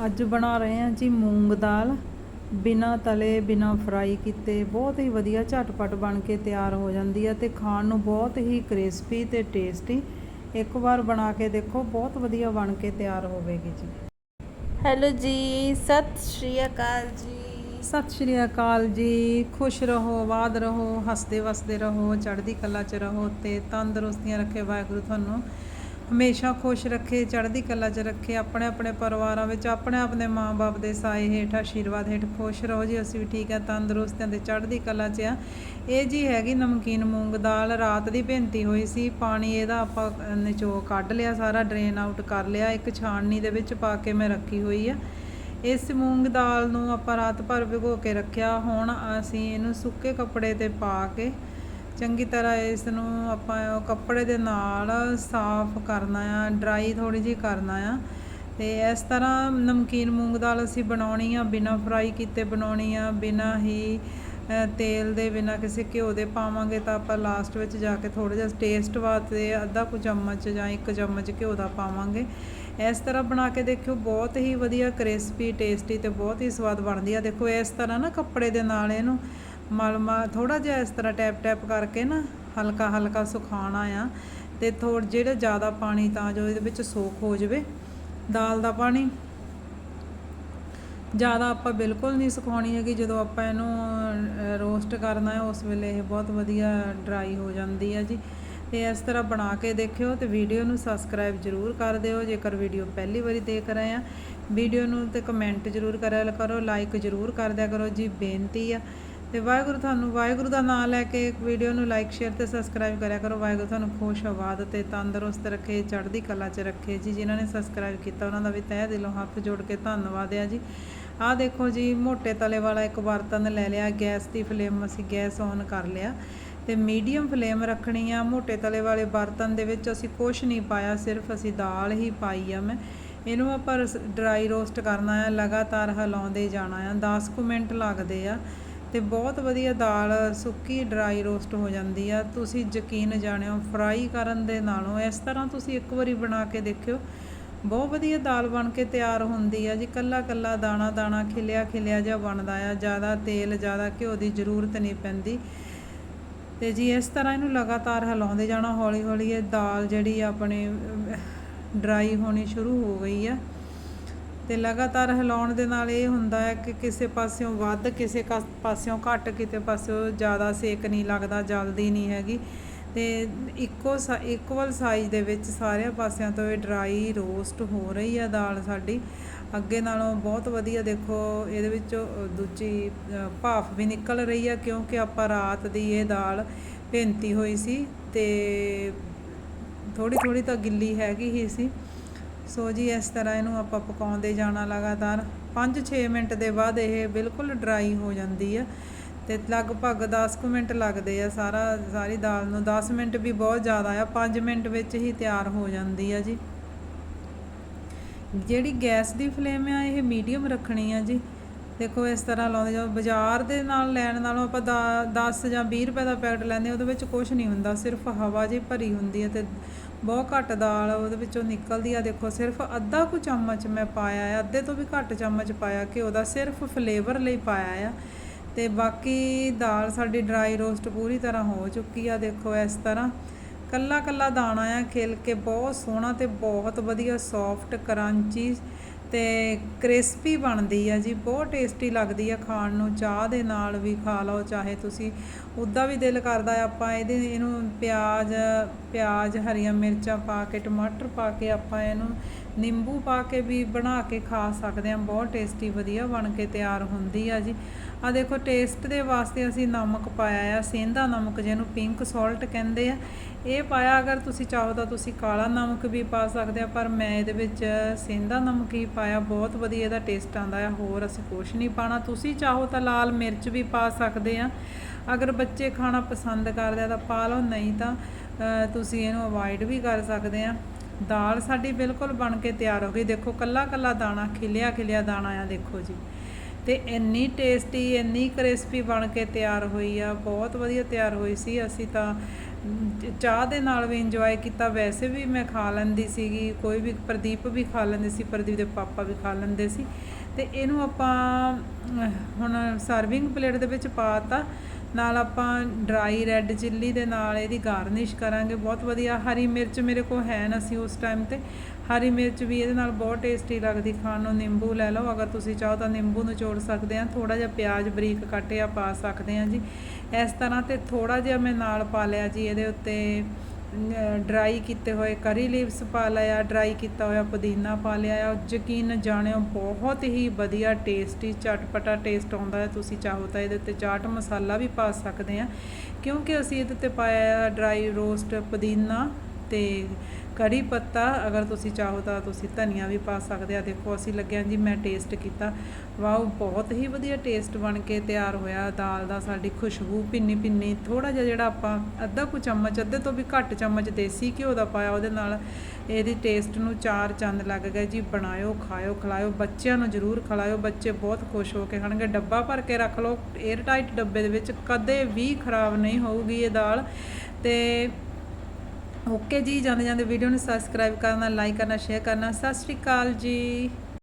ਅੱਜ ਬਣਾ ਰਹੇ ਹਾਂ ਜੀ ਮੂੰਗ ਦਾਲ। ਬਿਨਾ ਤਲੇ ਬਿਨਾ ਫਰਾਈ ਕੀਤੇ ਬਹੁਤ ਹੀ ਵਧੀਆ ਝਟਪਟ ਬਣ ਕੇ ਤਿਆਰ ਹੋ ਜਾਂਦੀ ਹੈ ਤੇ ਖਾਣ ਨੂੰ ਬਹੁਤ ਹੀ ਕ੍ਰਿਸਪੀ ਤੇ ਟੇਸਟੀ। ਇੱਕ ਵਾਰ ਬਣਾ ਕੇ ਦੇਖੋ ਬਹੁਤ ਵਧੀਆ ਬਣ ਕੇ ਤਿਆਰ ਹੋਵੇਗੀ ਜੀ। ਹੈਲੋ ਜੀ ਸਤਿ ਸ਼੍ਰੀ ਅਕਾਲ ਜੀ। ਸਤਿ ਸ਼੍ਰੀ ਅਕਾਲ ਜੀ। ਖੁਸ਼ ਰਹੋ ਆਬਾਦ ਰਹੋ ਹੱਸਦੇ ਵਸਦੇ ਰਹੋ ਚੜ੍ਹਦੀ ਕਲਾ 'ਚ ਰਹੋ ਤੇ ਤੰਦਰੁਸਤੀਆਂ ਰੱਖੇ ਵਾਹਿਗੁਰੂ ਤੁਹਾਨੂੰ ਹਮੇਸ਼ਾ ਖੁਸ਼ ਰੱਖੇ, ਚੜ੍ਹਦੀ ਕਲਾ 'ਚ ਰੱਖੇ, ਆਪਣੇ ਆਪਣੇ ਪਰਿਵਾਰਾਂ ਵਿੱਚ ਆਪਣੇ ਆਪਣੇ ਮਾਂ-ਬਾਪ ਦੇ ਸਾਏ ਹੇਠ, ਆਸ਼ੀਰਵਾਦ ਹੇਠ ਖੁਸ਼ ਰਹੋ ਜੀ। ਅਸੀਂ ਵੀ ਠੀਕ ਆ ਤੰਦਰੁਸਤੀਆਂ ਤੇ ਚੜ੍ਹਦੀ ਕਲਾ 'ਚ ਆ ਇਹ ਜੀ ਹੈਗੀ ਨਮਕੀਨ ਮੂੰਗ ਦਾਲ, ਰਾਤ ਦੀ ਭਿੰਤੀ ਹੋਈ ਸੀ। ਪਾਣੀ ਇਹਦਾ ਆਪਾਂ ਨਿਚੋ ਕੱਢ ਲਿਆ ਸਾਰਾ ਡਰੇਨ ਆਊਟ ਕਰ ਲਿਆ। ਇੱਕ ਛਾਣਨੀ ਦੇ ਵਿੱਚ ਪਾ ਕੇ ਮੈਂ ਰੱਖੀ ਹੋਈ ਆ। ਇਸ ਮੂੰਗ ਦਾਲ ਨੂੰ ਆਪਾਂ ਰਾਤ ਭਰ ਭਿਗੋ ਕੇ ਰੱਖਿਆ। ਹੁਣ ਅਸੀਂ ਇਹਨੂੰ ਸੁੱਕੇ ਕੱਪੜੇ ਤੇ ਪਾ ਕੇ ਚੰਗੀ ਤਰ੍ਹਾਂ ਇਸ ਨੂੰ ਆਪਾਂ ਕੱਪੜੇ ਦੇ ਨਾਲ ਸਾਫ਼ ਕਰਨਾ ਆ ਡਰਾਈ ਥੋੜੀ ਜਿਹੀ ਕਰਨਾ ਆ। ਤੇ ਇਸ ਤਰ੍ਹਾਂ ਨਮਕੀਨ ਮੂੰਗ ਦਾਲ ਅਸੀਂ ਬਣਾਉਣੀ ਆ, ਬਿਨਾ ਫਰਾਈ ਕੀਤੇ ਬਣਾਉਣੀ ਆ, ਬਿਨਾ ਹੀ ਤੇਲ ਦੇ, ਬਿਨਾ ਕਿਸੇ ਘਿਓ ਦੇ ਪਾਵਾਂਗੇ ਤਾਂ ਆਪਾਂ ਲਾਸਟ ਵਿੱਚ ਜਾ ਕੇ ਥੋੜਾ ਜਿਹਾ ਟੇਸਟ ਵਾਸਤੇ ਅੱਧਾ ਕੁ ਚਮਚ ਜਾਂ ਇੱਕ ਚਮਚ ਘਿਓ ਦਾ ਪਾਵਾਂਗੇ। ਇਸ ਤਰ੍ਹਾਂ ਬਣਾ ਕੇ ਦੇਖਿਓ, ਬਹੁਤ ਹੀ ਵਧੀਆ ਕ੍ਰਿਸਪੀ ਟੇਸਟੀ ਤੇ ਬਹੁਤ ਹੀ ਸਵਾਦ ਬਣਦੀ ਆ। ਦੇਖੋ, ਇਸ ਤਰ੍ਹਾਂ ਨਾ ਕੱਪੜੇ ਦੇ ਨਾਲ ਇਹਨੂੰ ਮਲਮਾ ਥੋੜਾ ਜਿਹਾ ਇਸ ਤਰ੍ਹਾਂ ਟੈਪ ਟੈਪ ਕਰਕੇ ਨਾ ਹਲਕਾ ਹਲਕਾ ਸੁਖਾਉਣਾ ਆ ਤੇ ਥੋੜ ਜਿਹੜਾ ਜ਼ਿਆਦਾ ਪਾਣੀ ਤਾਂ ਜੋ ਇਹਦੇ ਵਿੱਚ ਸੋਖ ਹੋ ਜਾਵੇ, ਦਾਲ ਦਾ ਪਾਣੀ। ਜ਼ਿਆਦਾ ਆਪਾਂ ਬਿਲਕੁਲ ਨਹੀਂ ਸੁਕਾਉਣੀ ਹੈਗੀ, ਜਦੋਂ ਆਪਾਂ ਇਹਨੂੰ ਰੋਸਟ ਕਰਨਾ ਹੈ, ਉਸ ਵੇਲੇ ਇਹ ਬਹੁਤ ਵਧੀਆ ਡਰਾਈ ਹੋ ਜਾਂਦੀ ਹੈ ਜੀ। ਤੇ ਇਸ ਤਰ੍ਹਾਂ ਬਣਾ ਕੇ ਦੇਖਿਓ ਤੇ ਵੀਡੀਓ ਨੂੰ ਸਬਸਕ੍ਰਾਈਬ ਜਰੂਰ ਕਰ ਦਿਓ, ਜੇਕਰ ਵੀਡੀਓ ਪਹਿਲੀ ਵਾਰੀ ਦੇਖ ਰਹੇ ਆ ਵੀਡੀਓ ਨੂੰ ਤੇ ਕਮੈਂਟ ਜਰੂਰ ਕਰਿਆ ਕਰੋ, ਲਾਈਕ ਜਰੂਰ ਕਰ ਦਿਆ ਕਰੋ ਜੀ, ਬੇਨਤੀ ਆ। ਤੇ ਵਾਹਿਗੁਰੂ ਤੁਹਾਨੂੰ, ਵਾਹਿਗੁਰੂ ਦਾ ਨਾਮ ਲੈ ਕੇ ਵੀਡੀਓ ਨੂੰ ਲਾਈਕ ਸ਼ੇਅਰ ਤੇ ਸਬਸਕ੍ਰਾਈਬ ਕਰਿਆ ਕਰੋ। ਵਾਹਿਗੁਰੂ ਤੁਹਾਨੂੰ ਖੁਸ਼ ਆਵਾਦ ਤੇ ਤੰਦਰੁਸਤ ਰੱਖੇ, ਚੜ੍ਹਦੀ ਕਲਾ 'ਚ ਰੱਖੇ ਜੀ। ਜਿਨ੍ਹਾਂ ਨੇ ਸਬਸਕ੍ਰਾਈਬ ਕੀਤਾ, ਉਹਨਾਂ ਦਾ ਵੀ ਤਹਿ ਦਿਲੋਂ ਹੱਥ ਜੋੜ ਕੇ ਧੰਨਵਾਦ ਆ ਜੀ। ਆਹ ਦੇਖੋ ਜੀ, ਮੋਟੇ ਤਲੇ ਵਾਲਾ ਇੱਕ ਬਰਤਨ ਲੈ ਲਿਆ। ਗੈਸ ਦੀ ਫਲੇਮ ਅਸੀਂ ਗੈਸ ਔਨ ਕਰ ਲਿਆ। ਤੇ ਮੀਡੀਅਮ ਫਲੇਮ ਰੱਖਣੀ ਆ। ਮੋਟੇ ਤਲੇ ਵਾਲੇ ਬਰਤਨ ਦੇ ਵਿੱਚ ਅਸੀਂ ਕੁਝ ਨਹੀਂ ਪਾਇਆ, ਸਿਰਫ ਅਸੀਂ ਦਾਲ ਹੀ ਪਾਈ ਆ ਮੈਂ। ਇਹਨੂੰ ਆਪਾਂ ਡਰਾਈ ਰੋਸਟ ਕਰਨਾ ਆ। ਲਗਾਤਾਰ ਹਿਲਾਉਂਦੇ ਜਾਣਾ ਆ। 10 ਕੁ ਮਿੰਟ ਲੱਗਦੇ ਆ। ਅਤੇ ਬਹੁਤ ਵਧੀਆ ਦਾਲ ਸੁੱਕੀ ਡਰਾਈ ਰੋਸਟ ਹੋ ਜਾਂਦੀ ਆ। ਤੁਸੀਂ ਯਕੀਨ ਜਾਣਿਓ ਫਰਾਈ ਕਰਨ ਦੇ ਨਾਲੋਂ ਇਸ ਤਰ੍ਹਾਂ ਤੁਸੀਂ ਇੱਕ ਵਾਰੀ ਬਣਾ ਕੇ ਦੇਖਿਓ, ਬਹੁਤ ਵਧੀਆ ਦਾਲ ਬਣ ਕੇ ਤਿਆਰ ਹੁੰਦੀ ਆ ਜੀ। ਕੱਲਾ ਕੱਲਾ ਦਾਣਾ ਦਾਣਾ ਖਿਲਿਆ ਖਿਲਿਆ ਜਿਹਾ ਬਣਦਾ ਆ, ਜ਼ਿਆਦਾ ਤੇਲ, ਜ਼ਿਆਦਾ ਘਿਓ ਦੀ ਜ਼ਰੂਰਤ ਨਹੀਂ ਪੈਂਦੀ। ਤੇ ਜੀ ਇਸ ਤਰ੍ਹਾਂ ਇਹਨੂੰ ਲਗਾਤਾਰ ਹਿਲਾਉਂਦੇ ਜਾਣਾ, ਹੌਲੀ ਹੌਲੀ ਇਹ ਦਾਲ ਜਿਹੜੀ ਆਪਣੇ ਡਰਾਈ ਹੋਣੀ ਸ਼ੁਰੂ ਹੋ ਗਈ ਆ। ਤੇ ਲਗਾਤਾਰ ਹਿਲਾਉਣ ਦੇ ਨਾਲ ਇਹ ਹੁੰਦਾ ਹੈ ਕਿ ਕਿਸੇ ਪਾਸਿਓਂ ਵੱਧ, ਕਿਸੇ ਕਾ- ਪਾਸਿਓਂ ਘੱਟ, ਕਿਤੇ ਪਾਸਿਓਂ ਜ਼ਿਆਦਾ ਸੇਕ ਨਹੀਂ ਲੱਗਦਾ, ਜਲਦੀ ਨਹੀਂ ਹੈਗੀ। ਤੇ ਇੱਕੋ ਇਕੁਅਲ ਸਾਈਜ਼ ਦੇ ਵਿੱਚ ਸਾਰਿਆਂ ਪਾਸਿਆਂ ਤੋਂ ਇਹ ਡਰਾਈ ਰੋਸਟ ਹੋ ਰਹੀ ਆ ਦਾਲ ਸਾਡੀ। ਅੱਗੇ ਨਾਲੋਂ ਬਹੁਤ ਵਧੀਆ ਦੇਖੋ, ਇਹਦੇ ਵਿੱਚੋਂ ਦੂਜੀ ਭਾਫ ਵੀ ਨਿਕਲ ਰਹੀ ਆ ਕਿਉਂਕਿ ਆਪਾਂ ਰਾਤ ਦੀ ਇਹ ਦਾਲ ਭਿੰਤੀ ਹੋਈ ਸੀ ਤੇ ਥੋੜੀ ਥੋੜੀ ਤਾਂ ਗਿੱਲੀ ਹੈਗੀ ਹੀ ਸੀ। ਸੋ ਜੀ, ਇਸ ਤਰ੍ਹਾਂ ਇਹਨੂੰ ਆਪਾਂ ਪਕਾਉਂਦੇ ਜਾਣਾ ਲਗਾਤਾਰ। 5-6 ਮਿੰਟ ਦੇ ਬਾਅਦ ਇਹ ਬਿਲਕੁਲ ਡਰਾਈ ਹੋ ਜਾਂਦੀ ਆ ਤੇ ਲਗਭਗ 10 ਕੁ ਮਿੰਟ ਲੱਗਦੇ ਆ ਸਾਰਾ, ਸਾਰੀ ਦਾਲ ਨੂੰ। 10 ਮਿੰਟ ਵੀ ਬਹੁਤ ਜ਼ਿਆਦਾ ਆ 5 ਮਿੰਟ ਵਿੱਚ ਹੀ ਤਿਆਰ ਹੋ ਜਾਂਦੀ ਆ ਜੀ। ਜਿਹੜੀ ਗੈਸ ਦੀ ਫਲੇਮ ਆ, ਇਹ ਮੀਡੀਅਮ ਰੱਖਣੀ ਆ ਜੀ। ਦੇਖੋ, ਇਸ ਤਰ੍ਹਾਂ ਲਾਉਂਦੇ ਜਾਓ। ਬਾਜ਼ਾਰ ਦੇ ਨਾਲ ਲੈਣ ਨਾਲੋਂ ਆਪਾਂ 10 ਜਾਂ 20 ਰੁਪਏ ਦਾ ਪੈਕਟ ਲੈਂਦੇ ਉਹਦੇ ਵਿੱਚ ਕੁਝ ਨਹੀਂ ਹੁੰਦਾ। ਸਿਰਫ ਹਵਾ ਜੀ ਭਰੀ ਹੁੰਦੀ ਹੈ ਤੇ ਬਹੁਤ ਘੱਟ ਦਾਲ ਉਹਦੇ ਵਿੱਚੋਂ ਨਿਕਲਦੀ ਆ। ਦੇਖੋ, ਸਿਰਫ ਅੱਧਾ ਕੁ ਚਮਚ ਮੈਂ ਪਾਇਆ ਆ। ਅੱਧੇ ਤੋਂ ਵੀ ਘੱਟ ਚਮਚ ਪਾਇਆ। ਘਿਓ ਦਾ ਸਿਰਫ ਫਲੇਵਰ ਲਈ ਪਾਇਆ ਆ। ਤੇ ਬਾਕੀ ਦਾਲ ਸਾਡੀ ਡਰਾਈ ਰੋਸਟ ਪੂਰੀ ਤਰ੍ਹਾਂ ਹੋ ਚੁੱਕੀ ਆ। ਦੇਖੋ, ਇਸ ਤਰ੍ਹਾਂ ਕੱਲਾ ਕੱਲਾ ਦਾਣਾ ਆ। ਖਿਲ ਕੇ ਬਹੁਤ ਸੋਹਣਾ ਤੇ ਬਹੁਤ ਵਧੀਆ ਸੌਫਟ ਕਰੰਚੀ ਤੇ ਕ੍ਰਿਸਪੀ ਬਣਦੀ ਆ ਜੀ, ਬਹੁਤ ਟੇਸਟੀ ਲੱਗਦੀ ਆ ਖਾਣ ਨੂੰ, ਚਾਹ ਦੇ ਨਾਲ ਵੀ ਖਾ ਲਓ, ਚਾਹੇ ਤੁਸੀਂ ਉੱਦਾਂ ਵੀ ਦਿਲ ਕਰਦਾ ਆਪਾਂ ਇਹਦੇ, ਇਹਨੂੰ ਪਿਆਜ਼ ਪਿਆਜ਼, ਹਰੀਆਂ ਮਿਰਚਾਂ ਪਾ ਕੇ, ਟਮਾਟਰ ਪਾ ਕੇ ਆਪਾਂ ਇਹਨੂੰ ਨਿੰਬੂ ਪਾ ਕੇ ਵੀ ਬਣਾ ਕੇ ਖਾ ਸਕਦੇ ਆ, ਬਹੁਤ ਟੇਸਟੀ ਵਧੀਆ ਬਣ ਕੇ ਤਿਆਰ ਹੁੰਦੀ ਆ ਜੀ। ਆ ਦੇਖੋ, ਟੇਸਟ ਦੇ ਵਾਸਤੇ ਅਸੀਂ ਨਮਕ ਪਾਇਆ ਆ, ਸੇਂਧਾ ਨਮਕ ਜਿਹਨੂੰ ਪਿੰਕ ਸਾਲਟ ਕਹਿੰਦੇ ਆ ਇਹ ਪਾਇਆ ਅਗਰ ਤੁਸੀਂ ਚਾਹੋ ਤਾਂ ਤੁਸੀਂ ਕਾਲਾ ਨਮਕ ਵੀ ਪਾ ਸਕਦੇ ਆ, ਪਰ ਮੈਂ ਇਹਦੇ ਵਿੱਚ ਸੇਂਦਾ ਨਮਕ ਹੀ ਪਾਇਆ, ਬਹੁਤ ਵਧੀਆ ਇਹਦਾ ਟੇਸਟ ਆਉਂਦਾ ਆ, ਹੋਰ ਅਸੀਂ ਕੁਛ ਨਹੀਂ ਪਾਣਾ। ਤੁਸੀਂ ਚਾਹੋ ਤਾਂ ਲਾਲ ਮਿਰਚ ਵੀ ਪਾ ਸਕਦੇ ਆ। ਅਗਰ ਬੱਚੇ ਖਾਣਾ ਪਸੰਦ ਕਰਦੇ ਆ ਤਾਂ ਪਾ ਲਓ, ਨਹੀਂ ਤਾਂ ਤੁਸੀਂ ਇਹਨੂੰ ਅਵੋਇਡ ਵੀ ਕਰ ਸਕਦੇ ਆ। ਦਾਲ ਸਾਡੀ ਬਿਲਕੁਲ ਬਣ ਕੇ ਤਿਆਰ ਹੋ ਗਈ। ਦੇਖੋ, ਕੱਲਾ ਕੱਲਾ ਦਾਣਾ, ਖਿਲਿਆ ਖਿਲਿਆ ਦਾਣਾ ਆ, ਦੇਖੋ ਜੀ। ਤੇ ਇੰਨੀ ਟੇਸਟੀ ਇੰਨੀ ਕ੍ਰਿਸਪੀ ਬਣ ਕੇ ਤਿਆਰ ਹੋਈ ਆ, ਬਹੁਤ ਵਧੀਆ ਤਿਆਰ ਹੋਈ ਸੀ। ਅਸੀਂ ਤਾਂ ਚਾਹ ਦੇ ਨਾਲ ਵੀ ਇੰਜੋਏ ਕੀਤਾ। ਵੈਸੇ ਵੀ ਮੈਂ ਖਾ ਲੈਂਦੀ ਸੀਗੀ, ਕੋਈ ਵੀ ਪ੍ਰਦੀਪ ਵੀ ਖਾ ਲੈਂਦੇ ਸੀ, ਪ੍ਰਦੀਪ ਦੇ ਪਾਪਾ ਵੀ ਖਾ ਲੈਂਦੇ ਸੀ। ਤੇ ਇਹਨੂੰ ਆਪਾਂ ਹੁਣ ਸਰਵਿੰਗ ਪਲੇਟ ਦੇ ਵਿੱਚ ਪਾਤਾ ਨਾਲ ਆਪਾਂ ਡਰਾਈ ਰੈੱਡ ਚਿੱਲੀ ਦੇ ਨਾਲ ਇਹਦੀ ਗਾਰਨਿਸ਼ ਕਰਾਂਗੇ। ਬਹੁਤ ਵਧੀਆ, ਹਰੀ ਮਿਰਚ ਮੇਰੇ ਕੋਲ ਹੈ ਨਾ ਸੀ ਉਸ ਟਾਈਮ ਤੇ। ਹਰੀ ਮਿਰਚ ਵੀ ਇਹਦੇ ਨਾਲ ਬਹੁਤ ਟੇਸਟੀ ਲੱਗਦੀ ਖਾਣ ਨੂੰ। ਨਿੰਬੂ ਲੈ ਲਓ, ਅਗਰ ਤੁਸੀਂ ਚਾਹੋ ਤਾਂ ਨਿੰਬੂ ਨਿਚੋੜ ਸਕਦੇ ਆ। ਥੋੜਾ ਜਿਹਾ ਪਿਆਜ਼ ਬਰੀਕ ਕੱਟਿਆ ਪਾ ਸਕਦੇ ਆ ਜੀ। ਇਸ ਤਰ੍ਹਾਂ ਤੇ ਥੋੜਾ ਜਿਹਾ ਮੈਂ ਨਾਲ ਪਾ ਲਿਆ ਜੀ, ਇਹਦੇ ਉੱਤੇ ਡਰਾਈ ਕੀਤੇ ਹੋਏ ਕਰੀ ਲੀਵਸ ਪਾ ਲਿਆ ਡਰਾਈ ਕੀਤਾ ਹੋਇਆ ਪੁਦੀਨਾ ਪਾ ਲਿਆ ਆ। ਯਕੀਨ ਜਾਣਿਓ, ਬਹੁਤ ਹੀ ਵਧੀਆ ਟੇਸਟੀ ਚਟਪਟਾ ਟੇਸਟ ਆਉਂਦਾ ਹੈ। ਤੁਸੀਂ ਚਾਹੋ ਤਾਂ ਇਹਦੇ ਉੱਤੇ ਚਾਟ ਮਸਾਲਾ ਵੀ ਪਾ ਸਕਦੇ ਆ। ਕਿਉਂਕਿ ਅਸੀਂ ਇਹਦੇ ਉੱਤੇ ਪਾਇਆ ਡਰਾਈ ਰੋਸਟ ਪੁਦੀਨਾ ਤੇ ਕੜੀ ਪੱਤਾ ਅਗਰ ਤੁਸੀਂ ਚਾਹੋ ਤਾਂ ਤੁਸੀਂ ਧਨੀਆ ਵੀ ਪਾ ਸਕਦੇ ਆ। ਦੇਖੋ, ਅਸੀਂ ਲੱਗਿਆ ਜੀ, ਮੈਂ ਟੇਸਟ ਕੀਤਾ। ਵਾਓ, ਬਹੁਤ ਹੀ ਵਧੀਆ ਟੇਸਟ ਬਣ ਕੇ ਤਿਆਰ ਹੋਇਆ। ਦਾਲ ਦਾ ਸਾਡੀ ਖੁਸ਼ਬੂ ਪਿੰਨੀ ਪਿੰਨੀ ਥੋੜਾ ਜਿਹਾ ਜਿਹੜਾ ਆਪਾਂ ਅੱਧਾ ਕੁ ਚਮਚ, ਅੱਧੇ ਤੋਂ ਵੀ ਘੱਟ ਚਮਚ ਦੇਸੀ ਘਿਓ ਦਾ ਪਾਇਆ ਉਹਦੇ ਨਾਲ, ਇਹਦੀ ਟੇਸਟ ਨੂੰ ਚਾਰ ਚੰਦ ਲੱਗ ਗਏ ਜੀ। ਬਣਾਇਓ, ਖਾਇਓ, ਖਿਲਾਇਓ, ਬੱਚਿਆਂ ਨੂੰ ਜ਼ਰੂਰ ਖਲਾਇਓ। ਬੱਚੇ ਬਹੁਤ ਖੁਸ਼ ਹੋ ਕੇ ਖਾਣਗੇ। ਡੱਬਾ ਭਰ ਕੇ ਰੱਖ ਲਓ। 에ਅਰ ਟਾਈਟ ਡੱਬੇ ਦੇ ਵਿੱਚ ਕਦੇ ਵੀ ਖਰਾਬ ਨਹੀਂ ਹੋਊਗੀ ਇਹ ਦਾਲ। ਤੇ ਓਕੇ ਜੀ ਜਾਂਦੇ ਜਾਂਦੇ ਵੀਡੀਓ ਨੂੰ ਸਬਸਕ੍ਰਾਈਬ ਕਰਨਾ ਲਾਈਕ ਕਰਨਾ ਸ਼ੇਅਰ ਕਰਨਾ। ਸਤਿ ਸ਼੍ਰੀ ਅਕਾਲ ਜੀ।